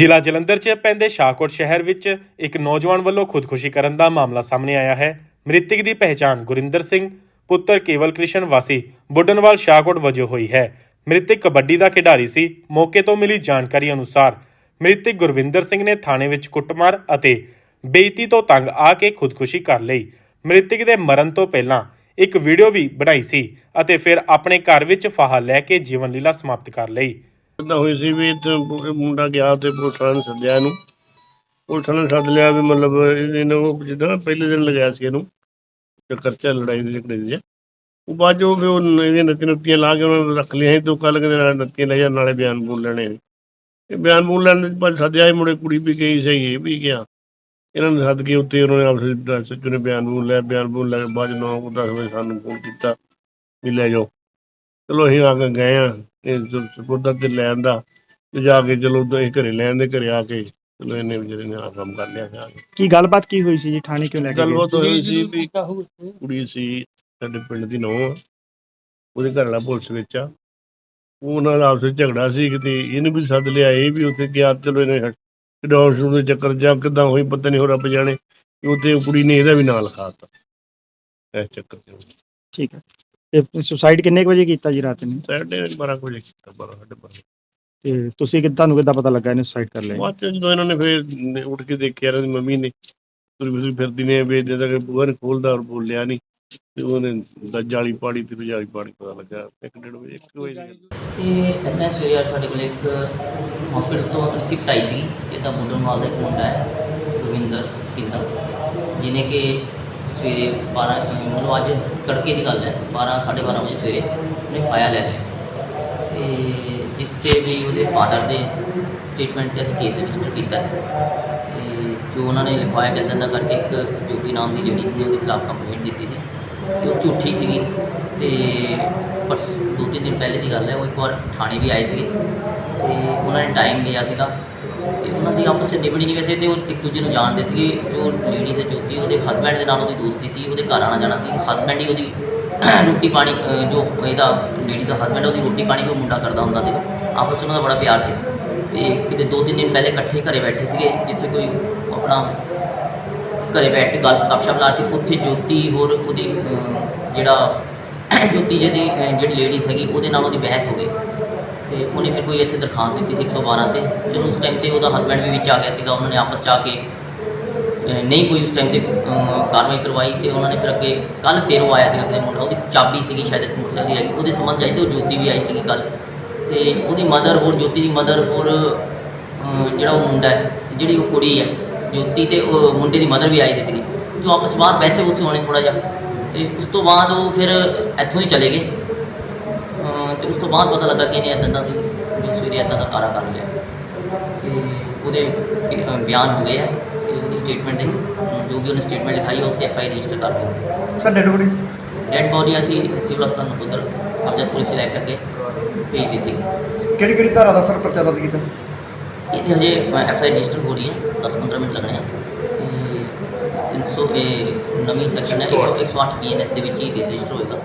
ਜ਼ਿਲ੍ਹਾ ਜਲੰਧਰ 'ਚ ਪੈਂਦੇ ਸ਼ਾਹਕੋਟ ਸ਼ਹਿਰ ਵਿੱਚ ਇੱਕ ਨੌਜਵਾਨ ਵੱਲੋਂ ਖੁਦਕੁਸ਼ੀ ਕਰਨ ਦਾ ਮਾਮਲਾ ਸਾਹਮਣੇ ਆਇਆ ਹੈ। ਮ੍ਰਿਤਕ ਦੀ ਪਹਿਚਾਣ ਗੁਰਿੰਦਰ ਸਿੰਘ, ਪੁੱਤਰ ਕੇਵਲ ਕ੍ਰਿਸ਼ਨ ਵਾਸੀ, ਬੁੱਢਨਵਾਲ ਸ਼ਾਹਕੋਟ ਵਜੋਂ ਹੋਈ ਹੈ। ਮ੍ਰਿਤਕ ਕਬੱਡੀ ਦਾ ਖਿਡਾਰੀ ਸੀ। ਮੌਕੇ ਤੋਂ ਮਿਲੀ ਜਾਣਕਾਰੀ ਅਨੁਸਾਰ ਮ੍ਰਿਤਕ ਗੁਰਵਿੰਦਰ ਸਿੰਘ ਨੇ ਥਾਣੇ ਵਿੱਚ ਕੁੱਟਮਾਰ ਅਤੇ ਬੇਇੱਜ਼ਤੀ ਤੋਂ ਤੰਗ ਆ ਕੇ ਖੁਦਕੁਸ਼ੀ ਕਰ ਲਈ। ਮ੍ਰਿਤਕ ਦੇ ਮਰਨ ਤੋਂ ਪਹਿਲਾਂ ਇੱਕ ਵੀਡੀਓ ਵੀ ਬਣਾਈ ਸੀ ਅਤੇ ਫਿਰ ਆਪਣੇ ਘਰ ਵਿੱਚ ਫਾਹਾ ਲੈ ਕੇ ਜੀਵਨ ਲੀਲਾ ਸਮਾਪਤ ਕਰ ਲਈ। ਇਦਾਂ ਹੋਈ ਸੀ ਵੀ ਤੇ ਇਹ ਮੁੰਡਾ ਗਿਆ ਤੇ ਪੁਲਿਸ ਵਾਲਿਆਂ ਨੇ ਸੱਦਿਆ ਇਹਨੂੰ। ਪੁਲਿਸ ਵਾਲਿਆਂ ਨੇ ਸੱਦ ਲਿਆ ਵੀ ਮਤਲਬ ਇਹਨੂੰ ਜਿੱਦਾਂ ਨਾ ਪਹਿਲੇ ਦਿਨ ਲਗਾਇਆ ਸੀ ਇਹਨੂੰ ਚੱਕਰ ਚ ਲੜਾਈ ਦੇ ਝਗੜੇ ਦੀ। ਉਹ ਬਾਅਦ ਜੋ ਫਿਰ ਉਹ ਇਹਦੀਆਂ ਨੱਤੀ ਨੱਤੀਆਂ ਲਾ ਕੇ ਉਹਨਾਂ ਨੂੰ ਰੱਖ ਲਿਆ ਸੀ ਤੇ ਕੱਲ ਕਹਿੰਦੇ ਨਾਲ ਨੱਤੀਆਂ ਲੈ ਜਾ ਨਾਲੇ ਬਿਆਨ ਬੋਲ ਲੈਣੇ ਇਹ ਬਿਆਨ ਬੋਲ ਲੈਣ ਦੇ ਬਾਅਦ ਸੱਦਿਆ ਇਹ ਮੁੰਡੇ ਕੁੜੀ ਵੀ ਗਈ ਸਹੀ ਇਹ ਵੀ ਗਿਆ ਇਹਨਾਂ ਨੂੰ ਸੱਦ ਕੇ ਉੱਤੇ ਉਹਨਾਂ ਨੇ ਆਪਸ ਵਿੱਚ ਦੱਸ ਨੇ ਬਿਆਨ ਬੋਲ ਲਿਆ, ਬਿਆਨ ਬੋਲ ਲੈ ਕੇ ਬਾਅਦ ਨੌ ਕੁ ਦਸ ਵਜੇ ਸਾਨੂੰ ਫੋਨ ਕੀਤਾ ਵੀ ਲੈ ਜਾਓ। ਚਲੋ ਅਸੀਂ ਆ ਕੇ ਗਏ ਆ ਇਹ ਸਪੁਰਦਾ ਤੇ ਲੈ ਆਂਦਾ ਤੇ ਜਾ ਕੇ ਚਲੋ ਉਦੋਂ ਇਹ ਘਰੇ ਲੈ ਆਂਦੇ ਘਰੇ ਆ ਕੇ ਚਲੋ ਇਹਨੇ ਵਿਚਾਰੇ ਨੇ ਆ ਕੰਮ ਕਰ ਲਿਆ ਜਾ ਕੇ। ਕੀ ਗੱਲਬਾਤ ਕੀ ਹੋਈ ਸੀ ਜੀ? ਥਾਣੇ ਕਿਉਂ ਲੈ ਕੇ ਗਏ? ਗੱਲਬਾਤ ਹੋਈ ਸੀ ਵੀ ਕੁੜੀ ਸੀ ਸਾਡੇ ਪਿੰਡ ਦੀ ਨੌਂ ਉਹਦੇ ਘਰ ਵਾਲਾ ਪੁਲਿਸ ਵਿੱਚ ਆ। ਉਹ ਉਹਨਾਂ ਦਾ ਆਪਸ ਵਿੱਚ ਝਗੜਾ ਸੀ ਕਿਤੇ ਇਹਨੂੰ ਵੀ ਸੱਦ ਲਿਆ ਇਹ ਵੀ ਉੱਥੇ ਗਿਆ ਚਲੋ ਇਹਨੇ ਡਾਉਨ ਸ਼ੂਟ ਦੇ ਚੱਕਰ ਜਾਂ ਕਿਦਾਂ ਹੋਈ ਪਤਾ ਨਹੀਂ ਹੋ ਰੱਬ ਜਾਣੇ। ਉੱਥੇ ਕੁੜੀ ਨੇ ਇਹਦਾ ਵੀ ਨਾਂ ਲਿਖਾਤਾ ਇਸ ਚੱਕਰ ਚ। ਠੀਕ ਹੈ। ਤੇ ਸੁਸਾਈਡ ਕਿੰਨੇ ਕੁ ਵਜੇ ਕੀਤਾ ਜੀ ਰਾਤ ਨੂੰ? ਸਾਡੇ 12 ਵਜੇ ਕੀਤਾ 12 ਸਾਢੇ ਬਾਰਾਂ। ਤੇ ਤੁਸੀਂ ਕਿ ਤੁਹਾਨੂੰ ਕਿੱਦਾਂ ਪਤਾ ਲੱਗਾ ਇਹਨੇ ਸੁਸਾਈਡ ਕਰ ਲਿਆ? ਬਾਅਦ ਚ ਜਦੋਂ ਇਹਨਾਂ ਨੇ ਫੇਰ ਉੱਠ ਕੇ ਦੇਖਿਆ ਇਹਨਾਂ ਦੀ ਮੰਮੀ ਨੇ ਤੁਰੀ ਫਿਰੀ ਫਿਰਦੀ ਨੇ ਵੇ ਜਦੋਂ ਕਿ ਬੂਹਾ ਨੇ ਖੋਲਦਾ ਔਰ ਬੋਲਿਆ ਨਹੀਂ। ਤੇ ਉਹਨੇ ਦਾ ਜਾਲੀ ਪਾੜੀ ਤੇ ਜਾਲੀ ਪਾੜੀ ਪਤਾ ਲੱਗਾ ਇੱਕ ਡੇਢ ਵਜੇ ਇੱਕ ਵਜੇ ਦੀ ਗੱਲ। ਇਹ ਇੱਦਾਂ ਸਵੇਰੇ ਯਾਰ ਸਾਡੇ ਕੋਲ ਇੱਕ ਹਸਪੀਟਲ ਤੋਂ ਰਿਸਿਪਟ ਆਈ ਸੀ ਇੱਦਾਂ ਬੁੱਢਨਵਾਲ ਦਾ ਇੱਕ ਮੁੰਡਾ ਹੈ ਗੁਰਵਿੰਦਰ ਪਿੰਦਾ ਜਿਹਨੇ ਕਿ ਸਵੇਰੇ 12 ਮਤਲਬ ਅੱਜ ਤੜਕੇ ਦੀ ਗੱਲ ਹੈ 12 12:30 ਵਜੇ ਸਵੇਰੇ ਉਹਨੇ ਫਾਇਆ ਲੈ ਲਿਆ। ਤੇ ਜਿਸ ਤੇ ਵੀ ਉਹਦੇ ਫਾਦਰ ਦੇ ਸਟੇਟਮੈਂਟ ਤੇ ਅਸੀਂ ਕੇਸ ਰਜਿਸਟਰ ਕੀਤਾ ਹੈ। ਤੇ ਜੋ ਉਹਨਾਂ ਨੇ ਲਿਖਵਾਇਆ ਕਿ ਇੱਦਾਂ ਕਰਕੇ ਇੱਕ ਜੋਤੀ ਨਾਮ ਦੀ ਲੇਡੀਜ਼ ਨੇ ਉਹਦੇ ਖਿਲਾਫ ਕੰਪਲੇਂਟ ਦਿੱਤੀ ਸੀ, ਤੇ ਉਹ ਝੂਠੀ ਸੀਗੀ। ਤੇ ਪਰਸ, ਦੋ ਤਿੰਨ ਦਿਨ ਪਹਿਲੇ ਦੀ ਗੱਲ ਹੈ, ਉਹ ਇੱਕ ਵਾਰ ਥਾਣੇ ਵੀ ਆਏ ਸੀਗੇ। ਤੇ ਉਹਨਾਂ ਨੇ ਟਾਈਮ ਲਿਆ ਸੀਗਾ। ਉਹਨਾਂ ਦੀ ਆਪਸ ਵਿੱਚ ਨਿਬੜੀ ਨਹੀਂ ਵੈਸੇ ਤੇ, ਉਹ ਇੱਕ ਦੂਜੇ ਨੂੰ ਜਾਣਦੇ ਸੀਗੇ, ਜੋ ਲੇਡੀ ਸੀ ਜੋਤੀ, ਉਹਦੇ ਹਸਬੈਂਡ ਦੇ ਨਾਲ ਉਹਦੀ ਦੋਸਤੀ ਸੀ, ਉਹਦੇ ਘਰ ਆਣਾ ਜਾਣਾ ਸੀ। ਹਸਬੈਂਡ ਹੀ ਉਹਦੀ ਰੋਟੀ ਪਾਣੀ ਜੋ ਇਹਦਾ ਲੇਡੀ ਦਾ ਹਸਬੈਂਡ ਉਹਦੀ ਰੋਟੀ ਪਾਣੀ ਵੀ ਉਹ ਮੁੰਡਾ ਕਰਦਾ ਹੁੰਦਾ ਸੀਗਾ। ਆਪਸ 'ਚ ਉਹਨਾਂ ਦਾ ਬੜਾ ਪਿਆਰ ਸੀ। ਤੇ ਕਿਤੇ ਦੋ ਤਿੰਨ ਦਿਨ ਪਹਿਲੇ ਇਕੱਠੇ ਘਰੇ ਬੈਠੇ ਸੀਗੇ, ਜਿੱਥੇ ਕੋਈ ਆਪਣਾ ਘਰੇ ਬੈਠ ਕੇ ਗੱਲ ਗੱਪਸ਼ਪ ਲਾ ਸੀ। ਉੱਥੇ ਜੋਤੀ ਹੋਰ ਉਹਦੀ ਜਿਹੜਾ ਜੋਤੀ ਜਿਹਦੀ ਜਿਹੜੀ ਲੇਡੀਜ਼ ਹੈਗੀ, ਉਹਦੇ ਨਾਲ ਉਹਦੀ ਬਹਿਸ ਹੋ ਗਈ। ਤੇ ਉਹਨੇ ਫਿਰ ਕੋਈ ਇੱਥੇ ਦਰਖਾਸਤ ਦਿੱਤੀ ਸੀ 112 ਤੇ। ਚਲੋ ਉਸ ਟਾਈਮ ਤੇ ਉਹਦਾ ਹਸਬੈਂਡ ਵੀ ਵਿੱਚ ਆ ਗਿਆ ਸੀਗਾ, ਉਹਨਾਂ ਨੇ ਆਪਸ 'ਚ ਆ ਕੇ ਨਹੀਂ ਕੋਈ ਉਸ ਟਾਈਮ ਤੇ ਕਾਰਵਾਈ ਕਰਵਾਈ ਤੇ ਉਹਨਾਂ ਨੇ ਫਿਰ ਅੱਗੇ ਕੱਲ ਫੇਰ ਉਹ ਆਇਆ ਸੀਗਾ ਕਿਤੇ ਮੁੰਡਾ, ਉਹਦੀ ਚਾਬੀ ਸੀਗੀ ਸ਼ਾਇਦ ਇੱਥੇ ਮੋਟਰਸਾਈਕਲ ਦੀ ਆਈ। ਉਹਦੇ ਸੰਬੰਧ ਆਈ ਸੀ, ਉਹ ਜੋਤੀ ਵੀ ਆਈ ਸੀਗੀ ਕੱਲ ਤੇ ਉਹਦੀ ਮਦਰ ਹੋਰ, ਜੋਤੀ ਦੀ ਮਦਰ ਹੋਰ ਜਿਹੜਾ ਉਹ ਮੁੰਡਾ ਹੈ, ਜਿਹੜੀ ਉਹ ਕੁੜੀ ਹੈ, ਜੋਤੀ ਤੇ ਉਹ ਮੁੰਡੇ ਦੀ ਮਦਰ ਵੀ ਆਈ ਦੇ ਸੀਗੇ। ਜੋ ਆਪਸ ਬਾਹਰ ਵੈਸੇ ਉਸ ਹੋਣੇ ਥੋੜਾ ਜਿਹਾ। ਤੇ ਉਸ ਤੋਂ ਬਾਅਦ ਉਹ ਫਿਰ ਇੱਥੋਂ ਹੀ ਚਲੇ ਗਏ। ਤੇ ਉਸ ਤੋਂ ਬਾਅਦ ਪਤਾ ਲੱਗਾ ਕਿ ਇਹਨੇ ਇੱਦਾਂ ਦਾ ਜੋ ਸਵੇਰੇ ਇੱਦਾਂ ਦਾ ਕਾਰਾ ਕਰ ਲਿਆ। ਤੇ ਉਹਦੇ ਬਿਆਨ ਹੋ ਗਏ ਆ। ਉਹਦੀ ਸਟੇਟਮੈਂਟ ਦੇ ਜੋ ਵੀ ਉਹਨੇ ਸਟੇਟਮੈਂਟ ਲਿਖਾਈ ਉਹ ਤੇ ਐਫ ਆਈ ਰਜਿਸਟਰ ਕਰ ਰਹੀ ਸੀ। Sir dead body dead body ਅਸੀਂ ਸਿਵਲ ਹਸਪਤਾਲ ਨੂੰ ਉਧਰ ਕਬਜ਼ਾ ਪੁਲਿਸ ਲੈ ਕੇ ਅੱਗੇ ਭੇਜ ਦਿੱਤੀ। ਕਿਹੜੀ ਕਿਹੜੀ ਧਾਰਾ ਦਾ ਸਰ ਪਰਚਾ ਦਰਜ ਕੀਤਾ? ਇਹ ਤੇ ਹਜੇ ਐਫ ਆਈ ਰਜਿਸਟਰ ਹੋ ਰਹੀ ਹੈ। 10-15 ਮਿੰਟ ਲੱਗਣੇ ਆ। ਤੇ 300 ਇਹ ਨਵੀਂ ਸੈਕਸ਼ਨ ਹੈ। 100 108 ਬੀਐਨਐਸ ਦੇ ਵਿੱਚ ਹੀ ਰਜਿਸਟਰ ਹੋਏਗਾ।